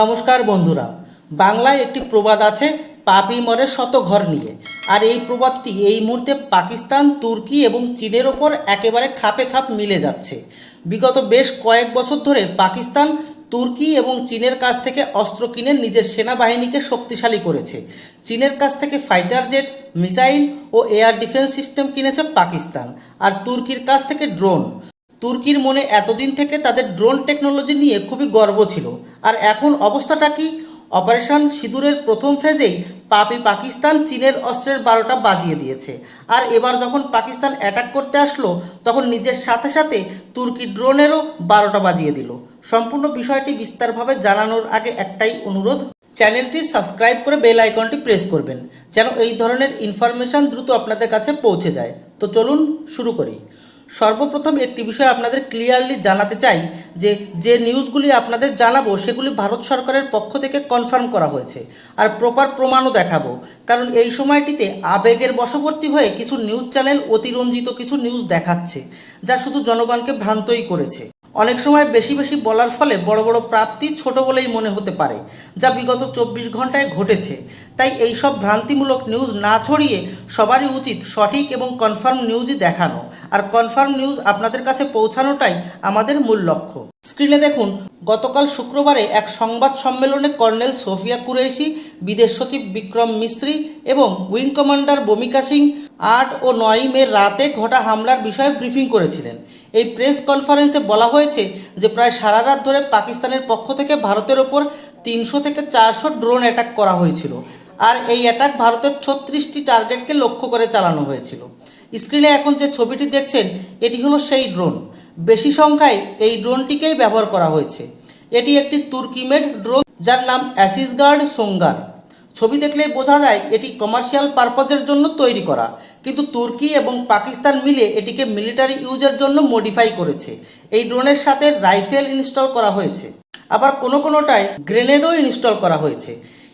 নমস্কার বন্ধুরা, বাংলায় একটি প্রবাদ আছে, পাপি মরে শত ঘর নিয়ে। আর এই প্রবাদটি এই মুহূর্তে পাকিস্তান, তুর্কি এবং চীনের ওপর একেবারে খাপে খাপ মিলে যাচ্ছে। বিগত বেশ কয়েক বছর ধরে পাকিস্তান, তুর্কি এবং চীনের কাছ থেকে অস্ত্র কিনে নিজের সেনাবাহিনীকে শক্তিশালী করেছে। চীনের কাছ থেকে ফাইটার জেট, মিসাইল ও এয়ার ডিফেন্স সিস্টেম কিনেছে পাকিস্তান, আর তুর্কির কাছ থেকে ড্রোন। তুর্কির মনে এতদিন থেকে তাদের ড্রোন টেকনোলজি নিয়ে খুবই গর্ব ছিল। আর এখন অবস্থাটা কি? অপারেশন সিঁদুরের প্রথম ফেজেই পাপি পাকিস্তান চীনের অস্ত্রের বারোটা বাজিয়ে দিয়েছে। আর এবার যখন পাকিস্তান অ্যাটাক করতে আসলো, তখন নিজের সাথে সাথে তুর্কি ড্রোনেরও বারোটা বাজিয়ে দিল। সম্পূর্ণ বিষয়টি বিস্তারভাবে জানানোর আগে একটাই অনুরোধ, চ্যানেলটি সাবস্ক্রাইব করে বেল আইকনটি প্রেস করবেন, যেন এই ধরনের ইনফরমেশন দ্রুত আপনাদের কাছে পৌঁছে যায়। তো চলুন শুরু করি। সর্বপ্রথম একটি বিষয় আপনাদের ক্লিয়ারলি জানাতে চাই যে যে নিউজগুলি আপনাদের জানাব, সেগুলি ভারত সরকারের পক্ষ থেকে কনফার্ম করা হয়েছে। আর প্রপার প্রমাণও দেখাবো। কারণ এই সময়টিতে আবেগের বশবর্তী হয়ে কিছু নিউজ চ্যানেল অতিরঞ্জিত কিছু নিউজ দেখাচ্ছে, যা শুধু জনগণকে ভ্রান্তই করেছে। অনেক সময় বেশি বেশি বলার ফলে বড় বড় প্রাপ্তি ছোট বলেই মনে হতে পারে, যা বিগত চব্বিশ ঘন্টায় ঘটেছে। তাই এই সব ভ্রান্তিমূলক নিউজ না ছড়িয়ে সবারই উচিত সঠিক এবং কনফার্ম নিউজই দেখানো। আর কনফার্ম নিউজ আপনাদের কাছে পৌঁছানোটাই আমাদের মূল লক্ষ্য। স্ক্রিনে দেখুন, গতকাল শুক্রবারে এক সংবাদ সম্মেলনে কর্নেল সোফিয়া কুরেশি, বিদেশ সচিব বিক্রম মিস্ত্রি এবং উইং কমান্ডার বমিকা সিং আট ও নয় মে রাতে ঘটা হামলার বিষয়ে ব্রিফিং করেছিলেন। এই প্রেস কনফারেন্সে বলা হয়েছে যে প্রায় সারা রাত ধরে পাকিস্তানের পক্ষ থেকে ভারতের ওপর তিনশো থেকে চারশো ড্রোন অ্যাটাক করা হয়েছিল। আর এই অ্যাটাক ভারতের ছত্রিশটি টার্গেটকে লক্ষ্য করে চালানো হয়েছিল। স্ক্রিনে এখন যে ছবিটি দেখছেন, এটি হলো সেই ড্রোন। বেশি সংখ্যায় এই ড্রোনটিকেই ব্যবহার করা হয়েছে। এটি একটি তুর্কি মেড ড্রোন যার নাম অ্যাসিসগার্ড সোঙ্গার। ছবি দেখলেই বোঝা যায় এটি কমার্শিয়াল পারপাজের জন্য তৈরি করা। কিন্তু তুর্কি এবং পাকিস্তান মিলে এটিকে মিলিটারি ইউজের জন্য মডিফাই করেছে। এই ড্রোনের সাথে রাইফেল ইনস্টল করা হয়েছে। আবার কোনো কোনোটায় গ্রেনেডও ইনস্টল করা হয়েছে।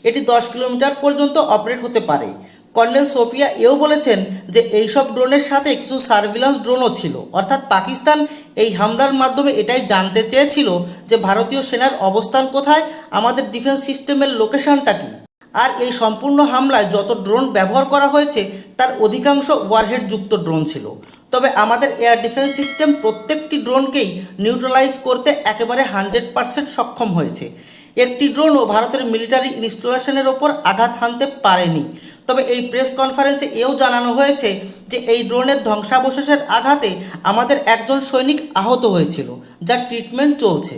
এটি দশ কিলোমিটার পর্যন্ত অপারেট হতে পারে। কর্নেল সোফিয়া এও বলেছেন যে এইসব ড্রোনের সাথে কিছু সার্ভিলেন্স ড্রোনও ছিল। অর্থাৎ পাকিস্তান এই হামলার মাধ্যমে এটাই জানতে চেয়েছিল যে ভারতীয় সেনার অবস্থান কোথায়, আমাদের ডিফেন্স সিস্টেমের লোকেশনটা কী। আর এই সম্পূর্ণ হামলায় যত ড্রোন ব্যবহার করা হয়েছে, তার অধিকাংশ ওয়ারহেড যুক্ত ড্রোন ছিল। তবে আমাদের এয়ার ডিফেন্স সিস্টেম প্রত্যেকটি ড্রোনকেই নিউট্রালাইজ করতে একেবারে হান্ড্রেড পারসেন্ট সক্ষম হয়েছে। একটি ড্রোনও ভারতের মিলিটারি ইনস্টলেশনের ওপর আঘাত হানতে পারেনি। তবে এই প্রেস কনফারেন্সে এও জানানো হয়েছে যে এই ড্রোনের ধ্বংসাবশেষের আঘাতে আমাদের একজন সৈনিক আহত হয়েছিল, যার ট্রিটমেন্ট চলছে।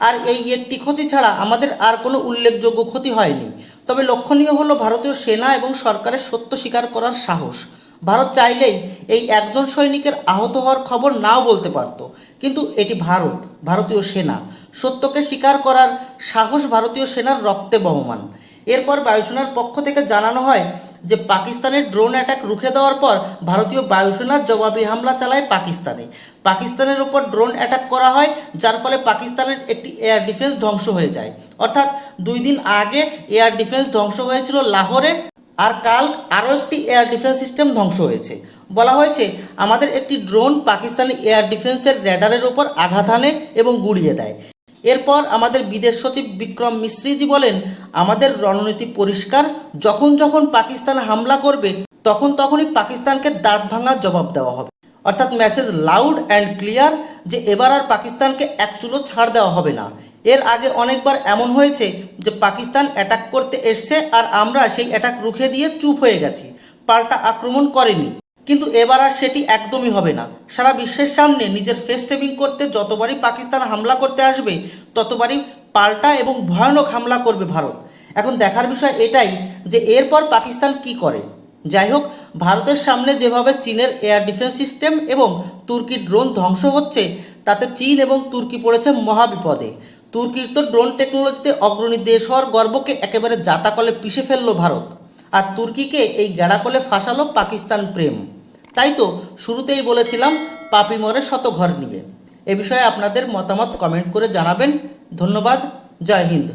আর এই একটি ক্ষতি ছাড়া আমাদের আর কোনো উল্লেখযোগ্য ক্ষতি হয়নি। তবে লক্ষণীয় হলো ভারতীয় সেনা এবং সরকারের সত্য স্বীকার করার সাহস। ভারত চাইলেই এই একজন সৈনিকের আহত হওয়ার খবর নাও বলতে পারত। কিন্তু এটি ভারত, ভারতীয় সেনা। সত্যকে স্বীকার করার সাহস ভারতীয় সেনার রক্তে বহমান। এরপর বায়ুসেনার পক্ষ থেকে জানানো হয় যে, পাকিস্তানের ড্রোন অ্যাটাক রুখে দেওয়ার পর ভারতীয় বায়ুসেনার জবাবি হামলা চালায় পাকিস্তানে। পাকিস্তানের ওপর ড্রোন অ্যাটাক করা হয়, যার ফলে পাকিস্তানের একটি এয়ার ডিফেন্স ধ্বংস হয়ে যায়। অর্থাৎ দুই দিন আগে এয়ার ডিফেন্স ধ্বংস হয়েছিল লাহোরে আর কাল আরও একটি এয়ার ডিফেন্স সিস্টেম ধ্বংস হয়েছে। বলা হয়েছে, আমাদের একটি ড্রোন পাকিস্তানি এয়ার ডিফেন্সের র্যাডারের ওপর আঘাত হানে এবং গুড়িয়ে দেয়। এরপর আমাদের বিদেশ সচিব বিক্রম মিশ্রিজি বলেন, আমাদের রণনীতি পরিষ্কার, যখন যখন পাকিস্তান হামলা করবে, তখন তখনই পাকিস্তানকে দাঁত ভাঙার জবাব দেওয়া হবে। অর্থাৎ মেসেজ লাউড অ্যান্ড ক্লিয়ার যে এবার আর পাকিস্তানকে এক চুলো ছাড় দেওয়া হবে না। এর আগে অনেকবার এমন হয়েছে যে পাকিস্তান অ্যাটাক করতে এসছে আর আমরা সেই অ্যাটাক রুখে দিয়ে চুপ হয়ে গেছি, পাল্টা আক্রমণ করেনি। কিন্তু এবার আর সেটি একদমই হবে না। সারা বিশ্বের সামনে নিজের ফেস সেভিং করতে যতবারই পাকিস্তান হামলা করতে আসবে, ততবারই পাল্টা এবং ভয়ানক হামলা করবে ভারত। এখন দেখার বিষয় এটাই যে এরপর পাকিস্তান কি করে। যাই হোক, ভারতের সামনে যেভাবে চীনের এয়ার ডিফেন্স সিস্টেম এবং তুর্কির ড্রোন ধ্বংস হচ্ছে, তাতে চীন এবং তুর্কি পড়েছে মহাবিপদে। তুর্কির তো ড্রোন টেকনোলজিতে অগ্রণী দেশ হওয়ার গর্বকে একেবারে জাতাকলে পিষে ফেলল ভারত। আর তুর্কিকে এই গ্যাড়াকলে ফাঁসালো পাকিস্তান প্রেম। তাই তো শুরুতেই বলেছিলাম, পাপি মরে শত ঘর নিয়ে। এ বিষয়ে আপনাদের মতামত কমেন্ট করে জানাবেন। ধন্যবাদ, জয় হিন্দ।